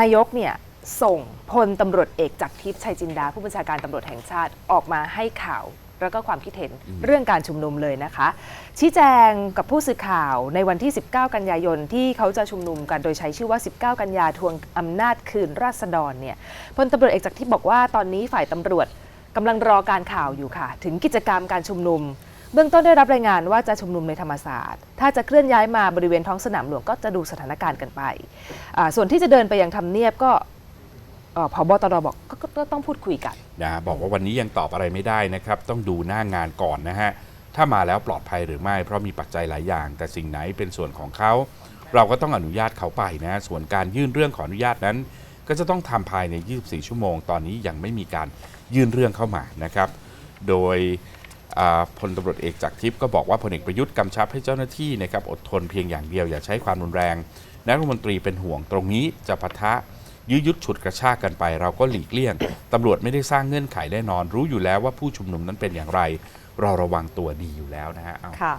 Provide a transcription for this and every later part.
นายกเนี่ยส่งพลตำรวจเอกจากทิพย์ชัยจินดา ผู้บัญชาการตำรวจแห่งชาติออกมาให้ข่าวแล้วก็ความคิดเห็นเรื่องการชุมนุมเลยนะคะ ชี้แจงกับผู้สื่อข่าวในวันที่ 19 กันยายนที่เขาจะชุมนุมกันโดยใช้ชื่อว่า 19 กันยาทวงอำนาจคืนราษฎรเนี่ยพลตำรวจเอกจากทิพย์บอกว่าตอนนี้ฝ่ายตำรวจกำลังรอการข่าวอยู่ค่ะ ถึงกิจกรรมการชุมนุม เบื้องต้นได้รับรายงานว่าจะชุมนุมในธรรมศาสตร์ ถ้าจะเคลื่อนย้ายมาบริเวณท้องสนามหลวงก็จะดูสถานการณ์กันไปส่วนที่จะเดินไปยังทำเนียบก็เอ่อผบตรบอกก็ก็ต้องพูดคุยกันนะบอกว่าวันนี้ยังตอบอะไรไม่ได้นะครับ ต้องดูหน้างานก่อนนะฮะ ถ้ามาแล้วปลอดภัยหรือไม่ เพราะมีปัจจัยหลายอย่าง แต่สิ่งไหนเป็นส่วนของเขา เราก็ต้องอนุญาตเขาไปนะ ส่วนการยื่นเรื่องขออนุญาตนั้น ก็จะต้องทำภายใน 24 ชั่วโมง ตอนนี้ยังไม่มีการยื่นเรื่องเข้ามานะครับ โดย พลตำรวจเอกจากทิพย์ก็บอกว่าพลเอกประยุทธ์กำชับให้เจ้าหน้าที่นะครับอดทนเพียงอย่างเดียวอย่าใช้ความรุนแรงนายรัฐมนตรีเป็นห่วงตรงนี้จะปะทะยื้อยุดฉุดกระชากกันไป เราก็หลีกเลี่ยงตำรวจไม่ได้สร้างเงื่อนไขแน่นอน รู้อยู่แล้วว่าผู้ชุมนุมนั้นเป็นอย่างไร เราระวังตัวดีอยู่แล้วนะฮะเอาค่ะ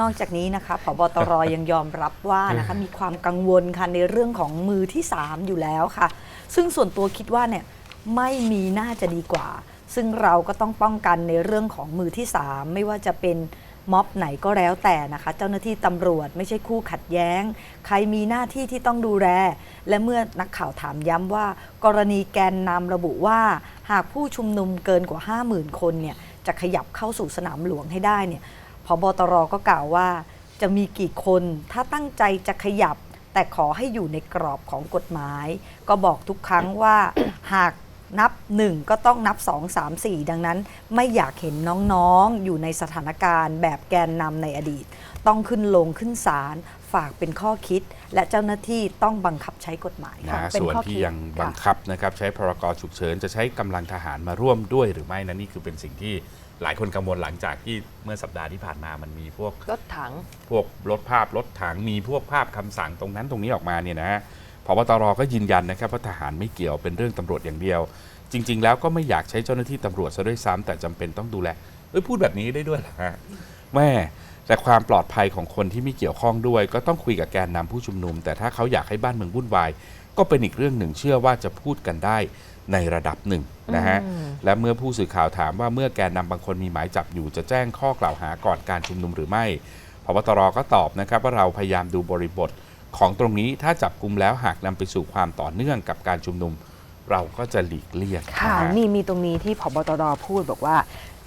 นอกจากนี้นะคะผบตรยังยอมรับว่านะคะมีความกังวลค่ะในเรื่องของมือที่ 3 อยู่แล้วค่ะ ซึ่งส่วนตัวคิดว่าเนี่ยไม่มีน่าจะดีกว่า ซึ่งเราก็ต้องป้องกันในเรื่องของมือที่ 3 ไม่ว่าจะเป็นม็อบไหนก็แล้วแต่นะคะ เจ้าหน้าที่ตำรวจไม่ใช่คู่ขัดแย้ง ใครมีหน้าที่ที่ต้องดูแล และเมื่อนักข่าวถามย้ำว่า กรณีแกนนำระบุว่า หากผู้ชุมนุมเกินกว่า 50,000 คนเนี่ยจะขยับเข้าสู่สนามหลวงให้ได้เนี่ยพบตรก็กล่าวว่า จะมีกี่คนถ้าตั้งใจจะขยับ แต่ขอให้อยู่ในกรอบของกฎหมาย ก็บอกทุกครั้งว่าหาก นับ 1 ก็ต้องนับ 2 3 4 ดังนั้น ไม่อยากเห็นน้องๆ อยู่ในสถานการณ์แบบแกนนำในอดีต ต้องขึ้นลงขึ้นศาลฝากเป็นข้อคิด และเจ้าหน้าที่ต้องบังคับใช้กฎหมายนะค่ะฮะเป็นส่วนข้อที่คิดยังบังคับนะครับใช้พรกฉุกเฉินจะใช้กำลังทหารมาร่วมด้วยหรือไม่นะนี่คือเป็นสิ่งที่หลายคนกังวลหลังจากที่เมื่อสัปดาห์ที่ผ่านมามันมีพวกรถถัง พวกรถภาพรถถังมีพวกภาพคำสั่งตรงนั้นตรงนี้ออกมาเนี่ยนะฮะ พบตรก็ยืนยันนะครับว่าทหารไม่เกี่ยวเป็นเรื่องตำรวจอย่างเดียว จริง ๆ แล้วก็ไม่อยากใช้เจ้าหน้าที่ตำรวจซะด้วยซ้ำแต่จำเป็นต้องดูแลเอ้ยพูดแบบนี้ได้ด้วยเหรอฮะแม่แต่ความปลอดภัยของคนที่ไม่เกี่ยวข้องด้วย ก็ต้องคุยกับแกนนำผู้ชุมนุม แต่ถ้าเขาอยากให้บ้านเมืองวุ่นวายก็เป็นอีกเรื่องหนึ่งเชื่อว่าจะพูดกันได้ในระดับหนึ่งนะฮะอืมและเมื่อผู้สื่อข่าวถามว่าเมื่อแกนนำบางคนมีหมายจับอยู่จะแจ้งข้อกล่าวหาก่อนการชุมนุมหรือไม่พบตรก็ตอบนะครับว่าเราพยายามดูบริบท ของตรงนี้ถ้าจับกลุ่มแล้วหากนำไปสู่ความต่อเนื่องกับการชุมนุม เราก็จะหลีกเลี่ยงค่ะนะฮะ นี่มีตรงนี้ที่ผบตรพูดบอกว่า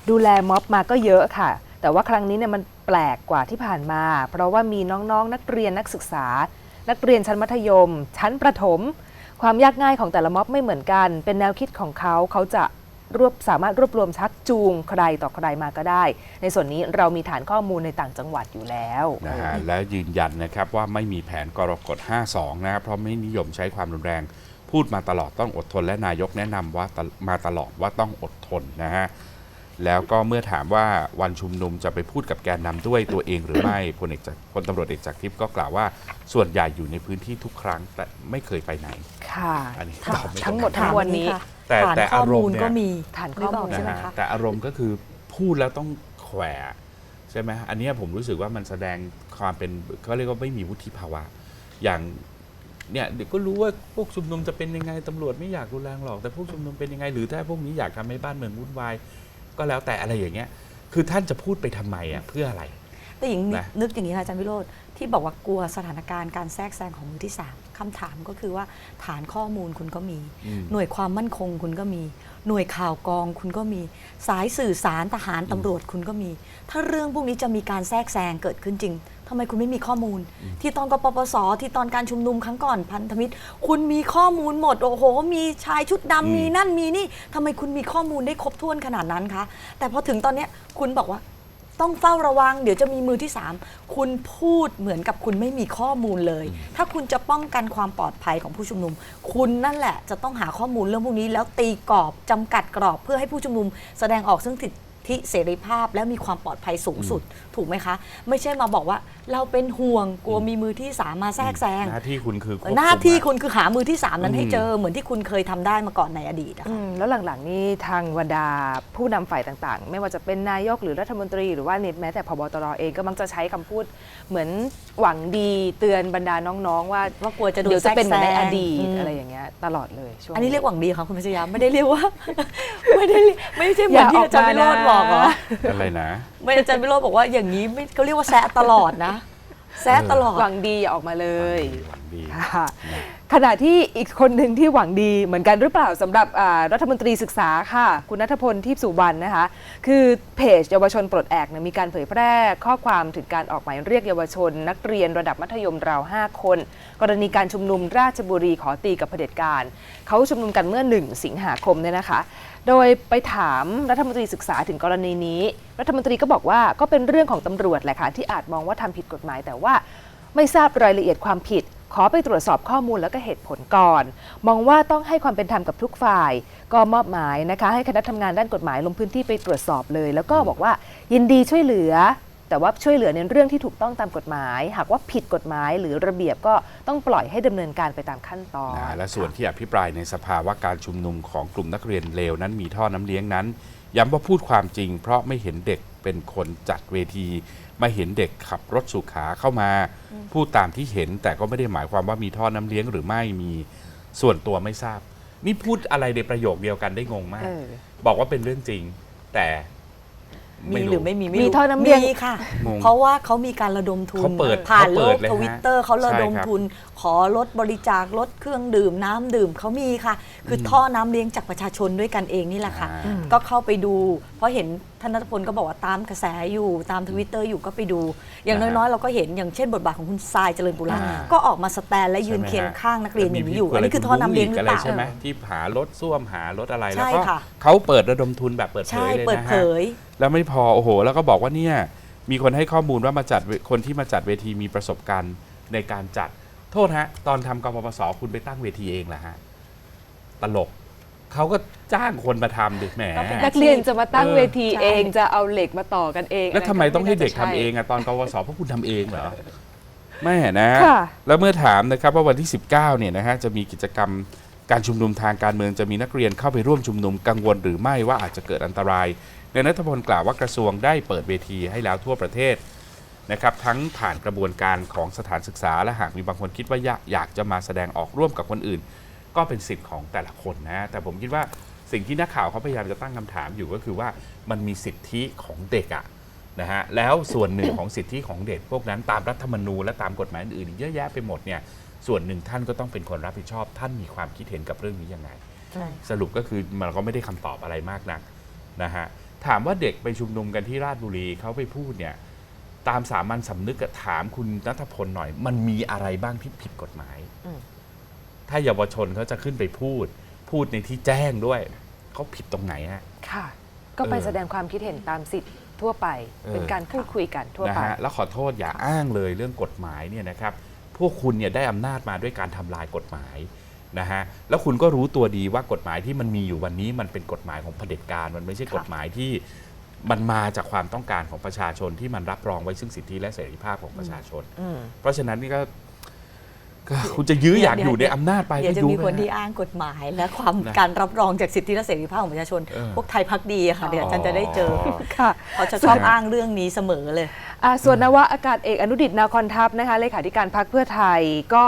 ดูแลม็อบมาก็เยอะค่ะ แต่ว่าครั้งนี้เนี่ยมันแปลกกว่าที่ผ่านมา เพราะว่ามีน้องๆนักเรียนนักศึกษา นักเรียนชั้นมัธยม ชั้นประถม ความยากง่ายของแต่ละม็อบไม่เหมือนกัน เป็นแนวคิดของเขาเขาจะ รวบสามารถรวบรวมชักจูงใครต่อใครมาก็ได้ ในส่วนนี้เรามีฐานข้อมูลในต่างจังหวัดอยู่แล้วนะฮะและยืนยันนะครับว่าไม่มีแผนกรกฎ 52 นะครับเพราะไม่นิยมใช้ความรุนแรง พูดมาตลอดต้องอดทน และนายกแนะนำว่าตลมาตลอดว่าต้องอดทนนะฮะแล้วก็เมื่อถามว่าวันชุมนุมจะไปพูดกับแกนนำด้วยตัวเองหรือไม่พลเอกจากพลตำรวจเอกจากทิพย์ก็กล่าวว่า ส่วนใหญ่อยู่ในพื้นที่ทุกครั้งแต่ไม่เคยไปไหน ค่ะอันนี้ทั้งตอบไม่ทั้งหมดได้ทั้งมวลนี้ค่ะ แต่ฐานแต่ข้ออารมณ์มูลเนี่ยก็มีฐานข้อมูลนึกกใช่ไหมนะฮะคะ แต่อารมณ์ก็คือพูดแล้วต้องแขวะใช่ไหมอันเนี้ยผมรู้สึกว่ามันแสดงความเป็นเขาเรียกว่าไม่มีวุฒิภาวะ อย่างเนี่ยเดี๋ยวก็รู้ว่าพวกชุมนุมจะเป็นยังไงตำรวจไม่อยากรุนแรงหรอก แต่พวกชุมนุมเป็นยังไง หรือถ้าพวกนี้อยากทำให้บ้านเมืองวุ่นวายก็แล้วแต่อะไรอย่างเงี้ย คือท่านจะพูดไปทำไมอะเพื่ออะไร แต่หญิงนึกนะ นึกอย่างนี้ค่ะอาจารย์วิโรธที่บอกว่ากลัวสถานการณ์การแทรกแซงของมือที่สามคำถามก็คือว่าฐานข้อมูลคุณก็มี อืม หน่วยความมั่นคงคุณก็มี หน่วยข่าวกองคุณก็มี สายสื่อสารทหารตำรวจคุณก็มี ถ้าเรื่องพวกนี้จะมีการแทรกแซงเกิดขึ้นจริงทำไมคุณไม่มีข้อมูล ที่ตอนกปปสที่ตอนการชุมนุมครั้งก่อนพันธมิตร คุณมีข้อมูลหมด โอ้โห มีชายชุดดำมีนั่นมีนี่ทำไมคุณมีข้อมูลได้ครบถ้วนขนาดนั้นคะแต่พอถึงตอนเนี้ยคุณบอกว่า ต้องเฝ้าระวัง เดี๋ยวจะมีมือที่ 3 คุณพูดเหมือนกับคุณไม่มีข้อมูลเลย ถ้าคุณจะป้องกันความปลอดภัยของผู้ชุมนุม คุณนั่นแหละจะต้องหาข้อมูลเรื่องพวกนี้ แล้วตีกรอบจำกัดกรอบเพื่อให้ผู้ชุมนุม แสดงออกซึ่ง ธิเสรีภาพและมีความปลอดภัยสูงสุด ถูกไหมคะ ไม่ใช่มาบอกว่าเราเป็นห่วงกลัวมีมือที่สามมาแทรกแซงหน้าที่คุณคือควบคุมหน้าที่อะคุณคือหามือที่สามนั้นให้อืมเจอเหมือนที่คุณเคยทำได้มาก่อนในอดีตอะอืค่ะมแล้วหลังๆนี่ทางบรรดาผู้นำฝ่ายต่างๆ ไม่ว่าจะเป็นนายกหรือรัฐมนตรี หรือว่าเนี่ยแม้แต่พบตรเองก็มักจะใช้คำพูด เหมือนหวังดีเตือนบรรดาน้องๆ ว่าว่ากลัวจะโดนเดี๋ยวจะเป็นเหมือนในแทรอกแซงดีตอืม อะไรอย่างเงี้ยตลอดเลยช่วง อันนี้เรียกหวังดีค่ะคุณพัชยาไม่ได้เรียกว่า ไม่ได้เรียกไม่ใช่เหมือนที่อาจารย์วิโรจน์บอกเหรอ อะไรนะ ไม่อาจารย์วิโรจน์บอกว่าอย่างนี้ไม่เขาเรียกว่าแซะตลอดนะ แซะตลอด หวังดีอย่าออกมาเลยหวัง ดีค่ะขณะที่อีกคนหนึ่งที่หวังดีเหมือนกันหรือเปล่าสำหรับอ่ารัฐมนตรีศึกษาค่ะ คุณนัทพลทิพย์สุวรรณนะคะ คือเพจเยาวชนปลดแอกเนี่ยมีการเผยแพร่ข้อความถึงการออกหมายเรียกเยาวชน นักเรียนระดับมัธยมราว 5 คน กรณีการชุมนุมราชบุรีขอตีกับเผด็จการ เขาชุมนุมกันเมื่อ 1 สิงหาคมเนี่ยนะคะ โดยไปถามรัฐมนตรีศึกษาถึงกรณีนี้ รัฐมนตรีก็บอกว่าก็เป็นเรื่องของตำรวจแหละค่ะที่อาจมองว่าทำผิดกฎหมายแต่ว่าไม่ทราบรายละเอียดความผิด ขอไปตรวจสอบข้อมูลแล้วก็เหตุผลก่อน มองว่าต้องให้ความเป็นธรรมกับทุกฝ่าย ก็มอบหมายนะคะให้คณะทำงานด้านกฎหมายลงพื้นที่ไปตรวจสอบเลย แล้วก็บอกว่ายินดีช่วยเหลือ แต่ว่าช่วยเหลือในเรื่องที่ถูกต้องตามกฎหมาย หากว่าผิดกฎหมายหรือระเบียบก็ต้องปล่อยให้ดำเนินการไปตามขั้นตอนนะและส่วนที่อภิปรายในสภาว่าการชุมนุมของกลุ่มนักเรียนเลวนั้นมีท่อน้ำเลี้ยงนั้นย้ำว่าพูดความจริง เพราะไม่เห็นเด็ก เป็นคนจัดเวทีไม่เห็นเด็กขับรถสุขาเข้ามา พูดตามที่เห็นแต่ก็ไม่ได้หมายความว่ามีท่อน้ำเลี้ยงหรือไม่มีส่วนตัวไม่ทราบ นี่พูดอะไรในประโยคเดียวกันได้งงมาก เออ บอกว่าเป็นเรื่องจริง แต่มีหรือไม่มีมีท่อน้ำเลี้ยง มีค่ะ งงเพราะว่าเขามีการระดมทุนเขาเปิดผ่านเขาโลเปิดกเลยฮะทวิตเตอร์เขาระดมใช่ครับ ทุน ขอลดบริจาคลดเครื่องดื่มน้ำดื่มเขามีค่ะ คืออท่อน้ำเลี้ยงจากประชาชนด้วยกันเองนี่แหละค่ะอ่าก็เข้าไปดู เพราะเห็นท่านนัทพลก็บอกว่าตามกระแสอยู่ตามทวิตเตอร์อยู่ก็ไปดู อย่างนะฮะน้อยๆ เราก็เห็นอย่างเช่นบทบาทของคุณทรายเจริญปุระอ่าก็ออกมาสแตนและยืนใช่ไหมเคียงฮะข้างนักเรียนอย่างนี้อยู่แล้วมีอันนี้คือท่อน้ำเลี้ยงหรือเปล่าใช่ไหมที่หารถส้วมหารถอะไรใช่แล้วก็ค่ะเขาเปิดระดมทุนแบบเปิดเผใช่ยเลยเปิดนะเผฮะยแล้วไม่พอโอ้โห แล้วก็บอกว่าเนี่ยมีคนให้ข้อมูลว่ามาจัดเวคนที่มาจัดเวทีมีประสบการณ์ในการจัดโทษฮะ ตอนทำกปปสคุณไปตั้งเวทีเองเหรอฮะ ตลก เขาก็จ้างคนมาทำดิแหมก็เป็นนักเรียนจะมาตั้งเออเวทีใช่เองจะเอาเหล็กมาต่อกันเองแล้วทำไมต้องให้เด็กทำน่าจะเอใช่งอะตอนกปปสเพราะคุณทำเองเหรอไม่นะค่ะแล้วเมื่อถามนะครับว่าวันที่ 19เนี่ยนะฮะจะมีกิจกรรมการชุมนุมทางการเมืองจะมีนักเรียนเข้าไปร่วมชุมนุมกังวลหรือไม่ว่าอาจจะเกิดอันตรายในนัทพลกล่าวว่ากระทรวงได้เปิดเวทีให้แล้วทั่วประเทศนะครับทั้งผ่านกระบวนการของสถานศึกษาและหากมีบางคนคิดว่าอยากอยากจะมาแสดงออกร่วมกับคนอื่น ก็เป็นสิทธิ์ของแต่ละคนนะ แต่ผมคิดว่าสิ่งที่นักข่าวเขาพยายามจะตั้งคำถามอยู่ก็คือว่ามันมีสิทธิของเด็กอะนะฮะแล้วส่วนหนึ่งของสิทธิของเด็กพวกนั้นตามรัฐธรรมนูญและตามกฎหมายอื่นๆเยอะแยะไปหมดเนี่ยส่วนหนึ่งท่านก็ต้องเป็นคนรับผิดชอบ ท่านมีความคิดเห็นกับเรื่องนี้ยังไง สรุปก็คือมันก็ไม่ได้คำตอบอะไรมากนักนะฮะถามว่าเด็กไปชุมนุมกันที่ราชบุรีเขาไปพูดเนี่ยตามสามัญสำนึกถามคุณนัทพลหน่อย มันมีอะไรบ้างที่ผิดกฎหมาย ถ้าเยาวชนเขาจะขึ้นไปพูด พูดในที่แจ้งด้วยเขาผิดตรงไหนฮะ ค่ะ ก็ไปเออ แสดงความคิดเห็นตามสิทธิ์ทั่วไปเออเป็นการพูดคุยกันทั่วนะไป ฮะแล้วขอโทษอย่าอ้างเลยเรื่องกฎหมายเนี่ยนะครับ พวกคุณเนี่ยได้อำนาจมาด้วยการทำลายกฎหมายนะฮะแล้วคุณก็รู้ตัวดีว่ากฎหมายที่มันมีอยู่วันนี้มันเป็นกฎหมายของเผด็จการ มันไม่ใช่ค่ะกฎหมายที่มันมาจากความต้องการของประชาชนที่มันรับรองไว้ซึ่งสิทธิและเสรีภาพของประชาชน อืม เพราะฉะนั้นนี่ก็ ก็คุณจะยื้ออยากอยู่ในอำนาจไปเดี๋ยวจะก็มีไปคนที่ฮะอ้างกฎหมาย และความนะการรับรองจากสิทธิและเสรีภาพของประชาชนเออพวกไทยพักดีอะค่ะเดี๋ยวอาจารย์จะได้เจอค่ะเขาจะชอบอ้างเรื่องนี้เสมอเลยอ่าส่วนนวะอากาศเอกอนุดิตนาคอนทัพนะคะเลขาธิการพรรคเพื่อไทยก็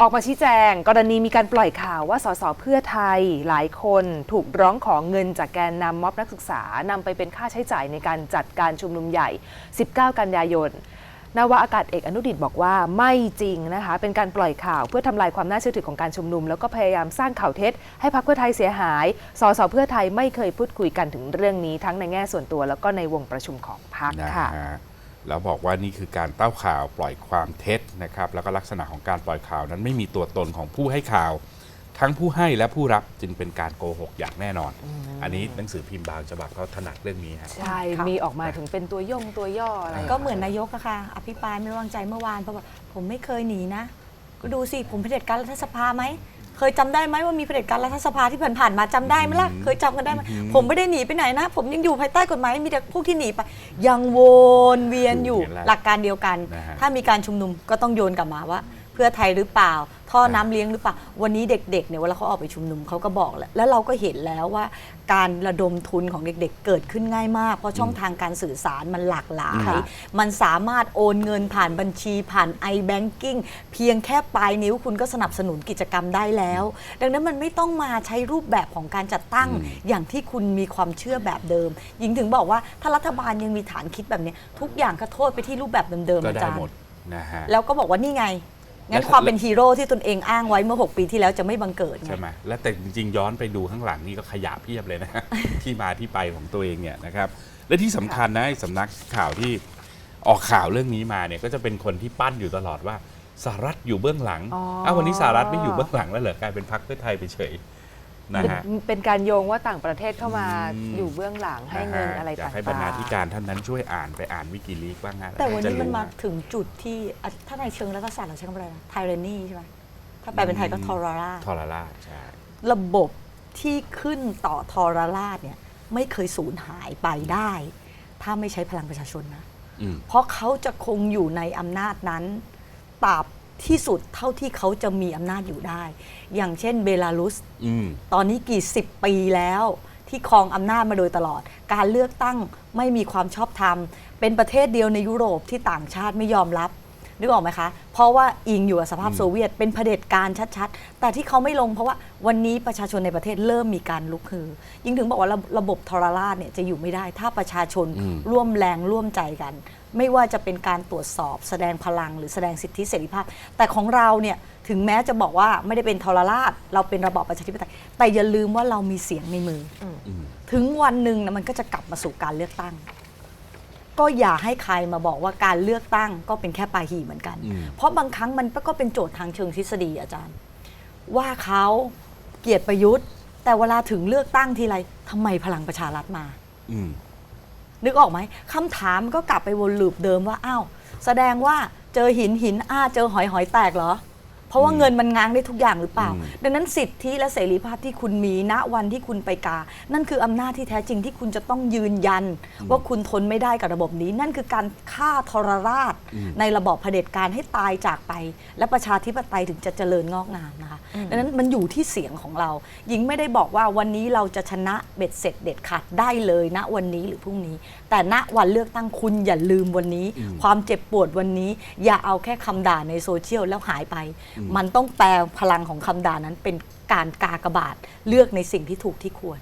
ออกมาชี้แจง กรณีมีการปล่อยข่าวว่าสสเพื่อไทยหลายคนถูกร้องขอเงินจากแกนนำม็อบนักศึกษานำไปเป็นค่าใช้จ่ายในการจัดการชุมนุมใหญ่ 19 กันยายน นาวาอากาศเอกอนุดิตบอกว่าไม่จริงนะคะ เป็นการปล่อยข่าวเพื่อทำลายความน่าเชื่อถือของการชุมนุม แล้วก็พยายามสร้างข่าวเท็จ ให้พรรคเพื่อไทยเสียหาย สสเพื่อไทยไม่เคยพูดคุยกันถึงเรื่องนี้ทั้งในแง่ส่วนตัว แล้วก็ในวงประชุมของพรรคค่ะแล้วบอกว่านี่คือการเต้าข่าวปล่อยความเท็จนะครับแล้วก็ลักษณะของการปล่อยข่าวนั้นไม่มีตัวตนของผู้ให้ข่าว ทั้งผู้ให้และผู้รับจึงเป็นการโกหกอย่างแน่นอน อันนี้หนังสือพิมพ์บางฉบับเขาถนัดเรื่องนี้ฮะ ใช่ ค่ะ มีออกมาถึงเป็นตัวย่งตัวย่ออะไร ก็เหมือนนายกอะค่ะ อภิปรายไม่ไว้วางใจเมื่อวานเพราะว่าผมไม่เคยหนีนะ ก็ดูสิ ผมเผด็จการรัฐสภาไหม เคยจำได้ไหมว่ามีเผด็จการรัฐสภาที่ผ่านๆมาจำได้ไหมล่ะ อืมเคยจำกันได้ไหม อืม ผมไม่ได้หนีไปไหนนะ ผมยังอยู่ภายใต้กฎหมาย มีแต่พวกที่หนีไป ยังวนเวียนอยู่ เห็นแล้วหลักการเดียวกัน นะฮะ ถ้ามีการชุมนุมก็ต้องโยนกลับมาว่า เพื่อไทยหรือเปล่า ท่อน้ำเลี้ยงหรือเปล่า วันนี้เด็กๆเนี่ยเวลาเขาออกไปชุมนุมเขาก็บอกแล้วแล้วเราก็เห็นแล้วว่า การระดมทุนของเด็กๆ เกิดขึ้นง่ายมาก เพราะช่องทางการสื่อสารมันหลากหลาย ค่ะ มันสามารถโอนเงินผ่านบัญชีผ่าน i-banking เพียงแค่ปลายนิ้วคุณก็สนับสนุนกิจกรรมได้แล้ว ดังนั้นมันไม่ต้องมาใช้รูปแบบของการจัดตั้งอืมอย่างที่คุณมีความเชื่อแบบเดิม หญิงถึงบอกว่าถ้ารัฐบาลยังมีฐานคิดแบบนี้ทุกอย่างก็โทษไปที่รูปแบบเดิมๆก็อาได้จารหมย์ดนะฮะ แล้วก็บอกว่านี่ไง งั้แล้นวความเป็นฮีโร่ที่ตนเองอ้างไว้เมื่อ 6 ปีที่แล้วจะไม่บังเกิดไงใช่ไหมและแต่จริงๆ ย้อนไปดูข้างหลังนี่ก็ขยะเพียบเลยนะ ที่มาที่ไปของตัวเองเนี่ยนะครับ และที่สำคัญนะไอ้สำนักข่าวที่ออกข่าวเรื่องนี้มาเนี่ยก็จะเป็นคนที่ปั้นอยู่ตลอดว่าสหรัฐอยู่เบื้องหลังอ๋ออ้าววันนี้สหรัฐไม่อยู่เบื้องหลังแล้วเหรอกลายเป็นพรรคเพื่อไทยไปเฉย นะฮะเป็นเป็นการโยงว่าต่างประเทศเข้ามาอืม อยู่เบื้องหลังให้เงินอะไรอยาต่ากงให้บรรณาธิการท่านนั้นช่วยอ่านไปอ่านวิกิลีกบ้างนะแต่วันนี้จะรู้ มันมาถึงจุดที่อะถ้าในเชิงรัฐศาสตร์เราใช้คำอะไรนะไทเรนีใช่ไหมถ้าแปลเป็นไทยก็ทรราชทรราชใช่ ระบบที่ขึ้นต่อทรราชเนี่ยไม่เคยสูญหายไปได้ ถ้าไม่ใช้พลังประชาชนนะ อืม เพราะเขาจะคงอยู่ในอำนาจนั้นตราบ ที่สุดเท่าที่เขาจะมีอำนาจอยู่ได้ อย่างเช่นเบลารุส อืม ตอนนี้กี่สิบปีแล้วที่ครองอำนาจมาโดยตลอด การเลือกตั้งไม่มีความชอบธรรม เป็นประเทศเดียวในยุโรปที่ต่างชาติไม่ยอมรับนึกออกไหมคะ เพราะว่าอิงอยู่กับสภาพอืมโซเวียต เป็นเผด็จการชัดๆ แต่ที่เขาไม่ลงเพราะว่าวันนี้ประชาชนในประเทศเริ่มมีการลุกฮือยิ่งถึงบอกว่าระระบบทรราชเนี่ยจะอยู่ไม่ได้ ถ้าประชาชนอืมร่วมแรงร่วมใจกัน ไม่ว่าจะเป็นการตรวจสอบแสดงพลังหรือแสดงสิทธิเสรีภาพ แต่ของเราเนี่ยถึงแม้จะบอกว่าไม่ได้เป็นทรราช เราเป็นระบอบประชาธิปไตยแต่อย่าลืมว่าเรามีเสียงในมือออืมถึงวันหนึ่งนะมันก็จะกลับมาสู่การเลือกตั้ง ก็อย่าให้ใครมาบอกว่าการเลือกตั้งก็เป็นแค่ปลาหีเหมือนกันอืมเพราะบางครั้งมันก็เป็นโจทย์ทางเชิงทฤษฎีอาจารย์ ว่าเขาเกลียดประยุทธ์ แต่เวลาถึงเลือกตั้งทีไรทำไมพลังประชารัฐมาอืม นึกออกไหมคำถามก็กลับไปวนลูปเดิมว่าอ้าวแสดงว่าเจอหินหินอ้าเจอหอยหอยแตกเหรอ ราะว่าอืมเงินมันง้างได้ทุกอย่างหรือเปล่าอืมดังนั้นสิทธิและเสรีภาพที่คุณมีณวันที่คุณไปกา นั่นคืออำนาจที่แท้จริงที่คุณจะต้องยืนยัน ว่าคุณทนไม่ได้กับระบบนี้ นั่นคือการฆ่าทรราชอืมในระบอบเผด็จการให้ตายจากไป และประชาธิปไตยถึงจะเจริญงอกงามนะคะดังนั้นมันอยู่ที่เสียงของเราหญิงไม่ได้บอกว่าวันนี้เราจะชนะเบ็ดเสร็จเด็ดขาดได้เลยณวันนี้หรือพรุ่งนี้ แต่ณวันเลือกตั้งคุณอย่าลืมวันนี้ ความเจ็บปวดวันนี้ อย่าเอาแค่คำด่าในโซเชียลแล้วหายไปมันต้องแปลพลังของคำด่านั้นเป็นการกากบาทเลือกในสิ่งที่ถูกที่ควร